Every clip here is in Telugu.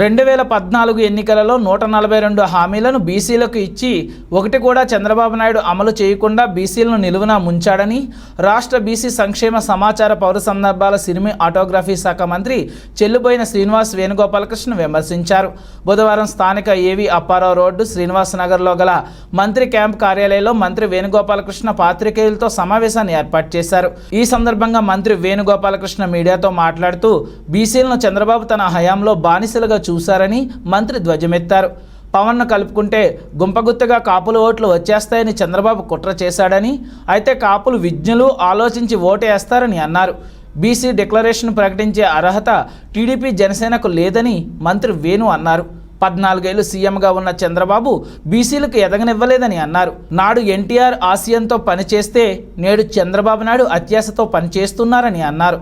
రెండు వేల పద్నాలుగు ఎన్నికలలో నూట నలభై రెండు హామీలను బీసీలకు ఇచ్చి ఒకటి కూడా చంద్రబాబు నాయుడు అమలు చేయకుండా బీసీలను నిలువున ముంచాడని రాష్ట్ర బీసీ సంక్షేమ సమాచార పౌర సందర్భాల సినిమా ఆటోగ్రఫీ శాఖ మంత్రి చెల్లుబోయిన శ్రీనివాస్ వేణుగోపాలకృష్ణ విమర్శించారు. బుధవారం స్థానిక ఏవి అప్పారావు రోడ్డు శ్రీనివాస్ నగర్లో గల మంత్రి క్యాంప్ కార్యాలయంలో మంత్రి వేణుగోపాలకృష్ణ పాత్రికేయులతో సమావేశాన్ని ఏర్పాటు చేశారు. ఈ సందర్భంగా మంత్రి వేణుగోపాలకృష్ణ మీడియాతో మాట్లాడుతూ బీసీలను చంద్రబాబు తన హయాంలో బానిసలుగా చూశారని మంత్రి ధ్వజమెత్తారు. పవన్ను కలుపుకుంటే గుంపగుత్తగా కాపుల ఓట్లు వచ్చేస్తాయని చంద్రబాబు కుట్ర చేశాడని అయితే కాపులు విజ్ఞులు ఆలోచించి ఓటేస్తారని అన్నారు. బీసీ డిక్లరేషన్ ప్రకటించే అర్హత టీడీపీ జనసేనకు లేదని మంత్రి వేణు అన్నారు. పద్నాలుగేళ్ళు సీఎంగా ఉన్న చంద్రబాబు బీసీలకు ఎదగనివ్వలేదని అన్నారు. నాడు ఎన్టీఆర్ ఆసియంతో పనిచేస్తే నేడు చంద్రబాబు నాయుడు అత్యాశతో పనిచేస్తున్నారని అన్నారు.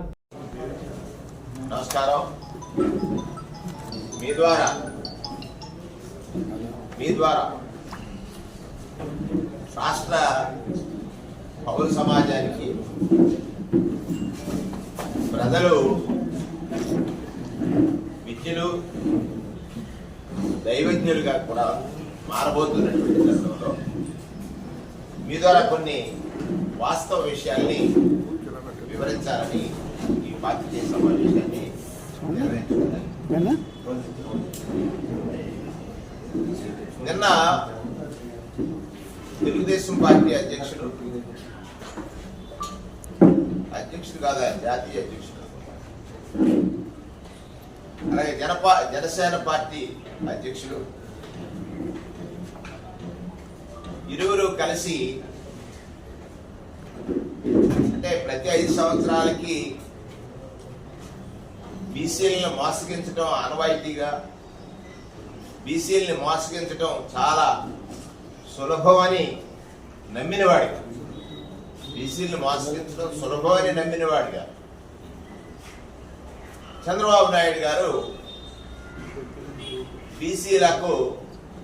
నమస్కారం. మీ ద్వారా. మీ ద్వారా. రాష్ట్ర పౌర సమాజానికి ప్రజలు విద్యలు దైవజ్ఞులుగా కూడా మారబోతున్నటువంటి తరుణంలో మీ ద్వారా కొన్ని వాస్తవ విషయాల్ని వివరించాలని ఈ పాత్రికేయ సమావేశాన్ని నిర్వహించుకున్నాను నిన్న తెలుగుదేశం పార్టీ అధ్యక్షుడు. అధ్యక్షుడు కాదు ఆయన జాతీయ అధ్యక్షుడు. అలాగే జనపా జనసేన పార్టీ అధ్యక్షుడు. ఇరువురు కలిసి అంటే ప్రతి ఐదు సంవత్సరాలకి బీసీలను మోసగించడం ఆనవాయితీగా బీసీలని మోసగించడం చాలా సులభమని నమ్మినవాడిగా బీసీలను మోసగించడం సులభమని నమ్మినవాడిగా. చంద్రబాబు నాయుడు గారు బీసీలకు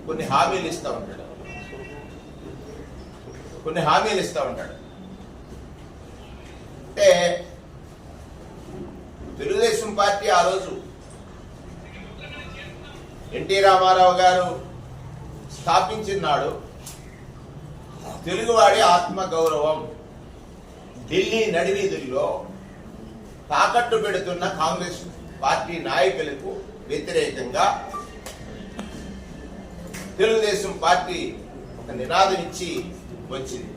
కొన్ని హామీలు ఇస్తూ ఉంటాడు. కొన్ని హామీలు ఇస్తూ ఉంటాడు. అంటే తెలుగుదేశం పార్టీ ఆ రోజు ఎన్టీ రామారావు గారు స్థాపించిన నాడు తెలుగువాడి ఆత్మ గౌరవం ఢిల్లీ నడివీధుల్లో తాకట్టు పెడుతున్న కాంగ్రెస్ పార్టీ నాయకులకు వ్యతిరేకంగా తెలుగుదేశం పార్టీ ఒక నినాదం ఇచ్చి వచ్చింది.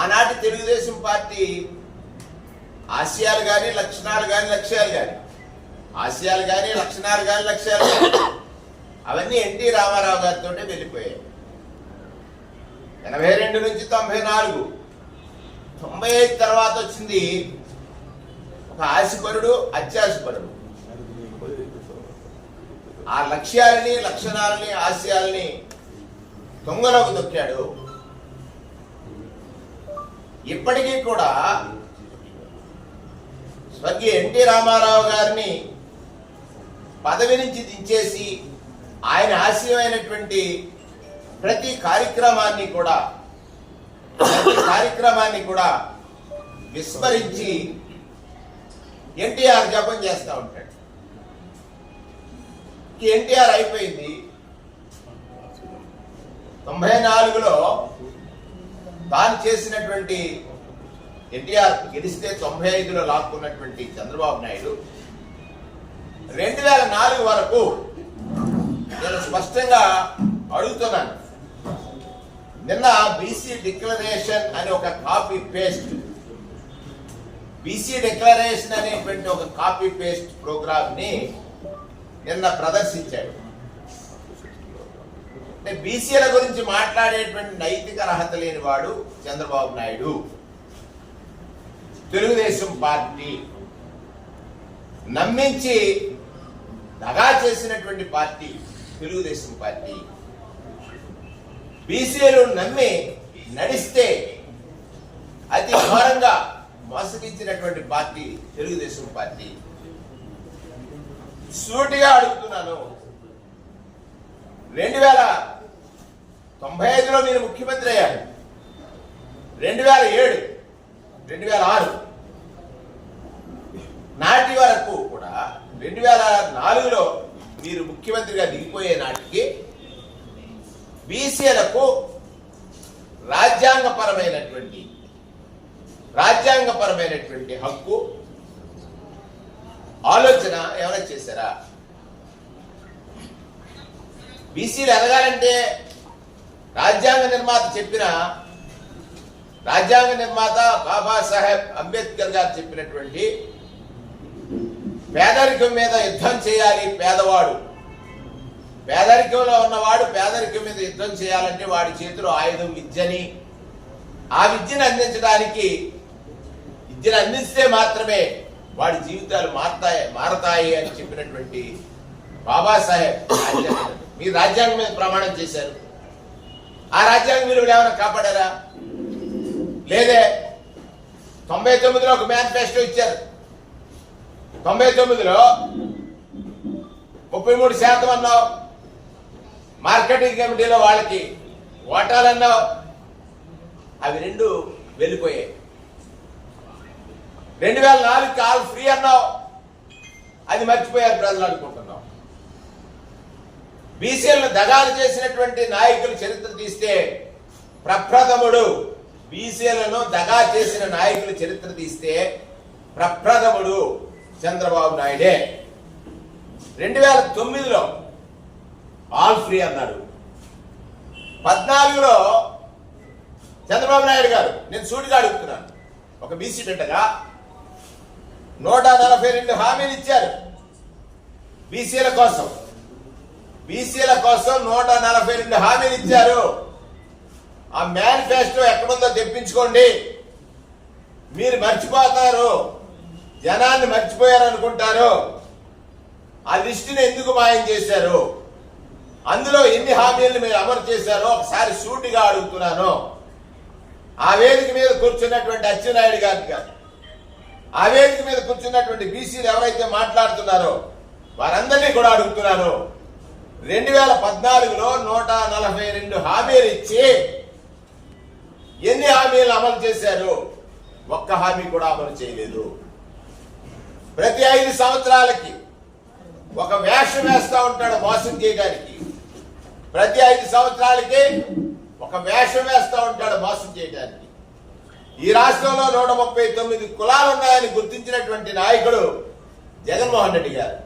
ఆనాటి తెలుగుదేశం పార్టీ ఆశయాలు కానీ లక్షణాలు కానీ లక్ష్యాలు కానీ ఆశయాలు కానీ లక్షణాలు కానీ లక్ష్యాలు కానీ అవన్నీ ఎన్టీ రామారావు గారితో వెళ్ళిపోయాయి. ఎనభై రెండు నుంచి తొంభై నాలుగు. తొంభై ఐదు తర్వాత వచ్చింది ఒక ఆశపరుడు అత్యాశపరుడు. ఆ లక్ష్యాలని లక్షణాలని ఆశయాల్ని దొంగలోకి దొక్కాడు. ఇప్పటికీ కూడా స్వర్గీయ ఎన్టీ రామారావు గారిని పదవి నుంచి దించేసి ఆయన ఆశయమైనటువంటి ప్రతి కార్యక్రమాన్ని కూడా ప్రతి కార్యక్రమాన్ని కూడా విస్మరించి ఎన్టీఆర్ జపం చేస్తూ ఉంటాడు. ఎన్టీఆర్ అయిపోయింది. తొంభై నాలుగులో తాను చేసినటువంటి ఎన్టీఆర్ గెలిస్తే తొంభై ఐదులో లాక్కున్నటువంటి చంద్రబాబు నాయుడు రెండు వేల నాలుగు వరకు నేను స్పష్టంగా అడుగుతున్నాను. నిన్న బీసీ డిక్లరేషన్ అని ఒక కాపీ పేస్ట్ బీసీ డిక్లరేషన్ అనేటువంటి ఒక కాపీ పేస్ట్ ప్రోగ్రామ్ని నిన్న ప్రదర్శించాడు. అంటే బీసీల గురించి మాట్లాడేటువంటి నైతిక అర్హత లేని వాడు చంద్రబాబు నాయుడు. తెలుగుదేశం పార్టీ నమ్మించి దగా చేసినటువంటి పార్టీ తెలుగుదేశం పార్టీ. బీసీలు నమ్మి నడిస్తే అతి ఘోరంగా మోసగించినటువంటి పార్టీ తెలుగుదేశం పార్టీ. సూటిగా అడుగుతున్నాను. రెండు వేల తొంభై ఐదులో మీరు ముఖ్యమంత్రి అయ్యారు. రెండు వేల ఏడు రెండు వేల ఆరు. నాటి వరకు కూడా రెండు వేల నాలుగులో మీరు ముఖ్యమంత్రిగా దిగిపోయే నాటికి బీసీలకు రాజ్యాంగపరమైనటువంటి రాజ్యాంగపరమైనటువంటి హక్కు ఆలోచన ఏమైనా చేశారా? బీసీలు ఎదగాలంటే రాజ్యాంగ నిర్మాత చెప్పిన రాజ్యాంగ నిర్మాత బాబాసాహెబ్ అంబేద్కర్ గారు చెప్పినటువంటి పేదరికం మీద యుద్ధం చేయాలి పేదవాడు. పేదరికంలో ఉన్నవాడు పేదరికం మీద యుద్ధం చేయాలంటే వాడి చేతిలో ఆయుధం విద్యని. ఆ విద్యను అందించడానికి విద్యను అందిస్తే మాత్రమే వాడి జీవితాలు మారతాయి మారతాయి అని చెప్పినటువంటి బాబాసాహెబ్ మీ మీరు రాజ్యాంగం మీద ప్రమాణం చేశారు. ఆ రాజ్యాంగ విలువలు ఏమైనా కాపాడారా? లేదే. తొంభై తొమ్మిదిలో ఒక మేనిఫెస్టో ఇచ్చారు. తొంభై తొమ్మిదిలో ముప్పై మూడు శాతం అన్నావు. మార్కెటింగ్ కమిటీలో వాళ్ళకి ఓటాలు అన్నావు అవి రెండు వెళ్ళిపోయాయి. రెండు వేల నాలుగు కాల్ ఫ్రీ అన్నావు. అది మర్చిపోయారు ప్రజలు అనుకుంటున్నాం. బీసీలను దగాలు చేసినటువంటి నాయకులు చరిత్ర తీస్తే ప్రప్రథముడు బీసీలను దగా చేసిన నాయకుల చరిత్ర తీస్తే ప్రప్రథముడు చంద్రబాబు నాయుడే. రెండు వేల తొమ్మిదిలో ఆల్ ఫ్రీ అన్నాడు. పద్నాలుగులో చంద్రబాబు నాయుడు గారు నేను సూటిగా అడుగుతున్నాను. ఒక బీసీ బిడ్డగా నూట నలభై రెండు హామీలు ఇచ్చారు. బీసీల కోసం. బీసీల కోసం నూట నలభై రెండు హామీలు ఇచ్చారు. ఆ మేనిఫెస్టో ఎక్కడుందో తెప్పించుకోండి. మీరు మర్చిపోతారు. జనాన్ని మర్చిపోయారు అనుకుంటారు ఆ లిస్టుని ఎందుకు మాయం చేశారు? అందులో ఎన్ని హామీలను మీరు అమలు చేశారో ఒకసారి సూటిగా అడుగుతున్నాను. ఆ వేదిక మీద కూర్చున్నటువంటి అచ్చెన్నాయుడు గారికి కాదు. ఆ వేదిక మీద కూర్చున్నటువంటి బీసీలు ఎవరైతే మాట్లాడుతున్నారో వారందరినీ కూడా అడుగుతున్నాను. రెండు వేల పద్నాలుగులో నూట నలభై రెండు హామీలు ఇచ్చి ఎన్ని హామీలు అమలు చేశారు? ఒక్క హామీ కూడా అమలు చేయలేదు. ప్రతి ఐదు సంవత్సరాలకి ఒక వేషం వేస్తా ఉంటాడు మోసం చేయడానికి ప్రతి ఐదు సంవత్సరాలకి ఒక వేషం వేస్తూ ఉంటాడు మోసం చేయడానికి ఈ రాష్ట్రంలో నూట ముప్పై తొమ్మిది కులాలు ఉన్నాయని గుర్తించినటువంటి నాయకుడు జగన్మోహన్ రెడ్డి గారు.